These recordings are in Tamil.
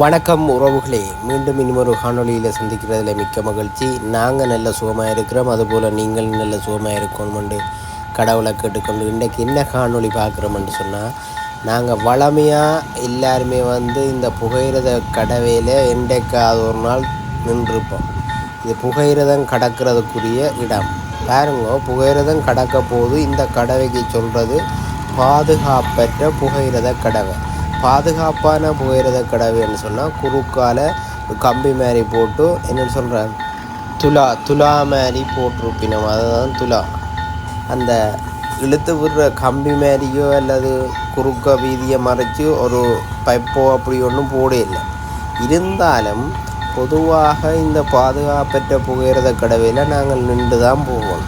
வணக்கம் உறவுகளே. மீண்டும் இன்னொரு காணொளியில் சந்திக்கிறதுல மிக்க மகிழ்ச்சி. நாங்கள் நல்ல சுகமாக இருக்கிறோம். அதுபோல் நீங்கள் நல்ல சுகமாக இருக்கணும்னு கடவுளை கேட்டுக்கொண்டு இன்றைக்கு என்ன காணொளி பார்க்குறோம்னு சொன்னால் நாங்கள் வளமையாக எல்லாருமே வந்து இந்த புகையிரத கடவையில் என்றைக்காவது ஒரு நாள் நின்றுருப்போம். இது புகையிரதம் கடக்கிறதுக்குரிய இடம். பாருங்க புகையிரதம் கடக்க போது இந்த கடவைக்கு சொல்கிறது பாதுகாப்பற்ற புகையிரத கடவை. பாதுகாப்பான புகையிரத கடவைன்னு சொன்னால் குறுக்கால கம்பி மாதிரி போட்டு என்னென்னு சொல்கிறேன் துலா துலா மாதிரி போட்டிருப்பினோம். அதுதான் துலா. அந்த இழுத்து விடுற கம்பி மாதிரியோ அல்லது குறுக்க வீதியை மறைச்சு ஒரு பைப்போ அப்படி ஒன்றும் போட இல்லை இருந்தாலும் பொதுவாக இந்த பாதுகாப்பற்ற புகையிரத கடவையில் நாங்கள் நின்று தான் போவோம்.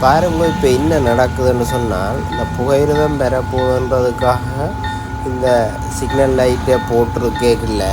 பாருங்க இப்போ என்ன நடக்குதுன்னு சொன்னால் இந்த புகையிரதம் பெறப்போகுதுன்றதுக்காக இந்த சிக்னல் லைட்டை போட்டிருக்கேக்கில்ல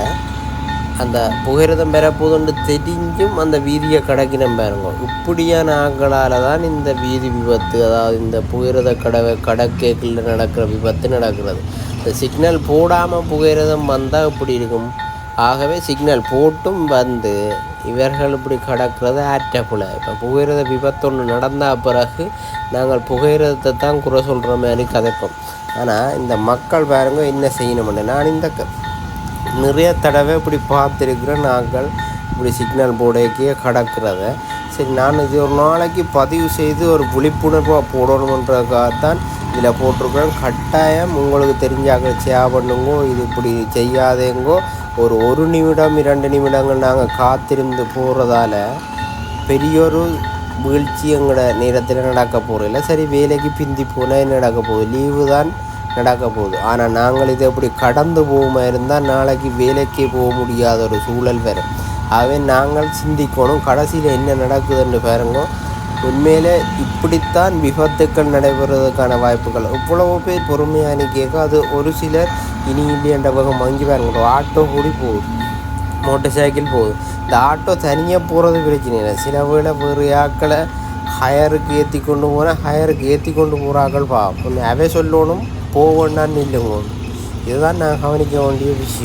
அந்த புகையிரதம் பெறப்போதுன்னு தெரிஞ்சும் அந்த வீதியை கடக்கினம் பாருங்க. இப்படியான ஆட்களால் தான் இந்த வீதி விபத்து அதாவது இந்த புகையிரத கடவை கடக்கேக்கில் நடக்கிற விபத்து நடக்கிறது. இந்த சிக்னல் போடாமல் புகையிரதம் வந்தால் இப்படி இருக்கும்? ஆகவே சிக்னல் போட்டும் வந்து இவர்கள் இப்படி கடக்கிறது ஆற்றப்புல இப்போ புகையிரத விபத்து ஒன்று நடந்த பிறகு நாங்கள் புகையிரதத்தை தான் குறை சொல்கிற மாதிரி கதைப்போம். ஆனால் இந்த மக்கள் பாருங்க என்ன செய்யணும்னு. நான் இந்த க- நிறைய தடவை இப்படி பார்த்துருக்குறேன். நாங்கள் இப்படி சிக்னல் போர்டேக்கே கடக்கிறத. சரி நான் இது ஒரு நாளைக்கு பதிவு செய்து ஒரு விழிப்புணர்வாக போடணுன்றதுக்காகத்தான் இதில் போட்டிருக்கிறோம். கட்டாயம் உங்களுக்கு தெரிஞ்சாக்கள் ஷேர் பண்ணுங்கோ இது இப்படி செய்யாதேங்கோ ஒரு ஒரு நிமிடம் இரண்டு நிமிடங்கள் நாங்கள் காத்திருந்து போகிறதால பெரியொரு வீழ்ச்சி எங்களோட நேரத்தில் நடக்க போகிறதில்ல சரி வேலைக்கு பிந்தி போனால் என்ன நடக்க போகுது? லீவு தான் நடக்க போகுது. ஆனால் நாங்கள் இதை அப்படி கடந்து போகுமா இருந்தால் நாளைக்கு வேலைக்கே போக முடியாத ஒரு சூழல் வரும். ஆகவே நாங்கள் சிந்திக்கணும். கடைசியில் என்ன நடக்குதுன்னு பாருங்க உண்மையிலே இப்படித்தான் விபத்துக்கள் நடைபெறுவதற்கான வாய்ப்புகள். இவ்வளவு பேர் பொறுமையாக நிற்க அது ஒரு சிலர் இனி இல்லையன்ற பக்கம் வாங்கி பாருங்க. ஆட்டோ கூடி போகுது. மோட்டர் சைக்கிள் போகுது. இந்த ஆட்டோ தனியாக போகிறது பிரச்சனை இல்லை. சில வேளை வேறு ஆக்களை ஹயருக்கு ஏற்றி கொண்டு போனால் ஹயருக்கு ஏற்றி கொண்டு போகிறாக்கள் ஆக்கள் அவை சொல்லணும் போவேண்டான்னு இல்லைங்க. இதுதான் நான் கவனிக்க வேண்டிய விஷயம்.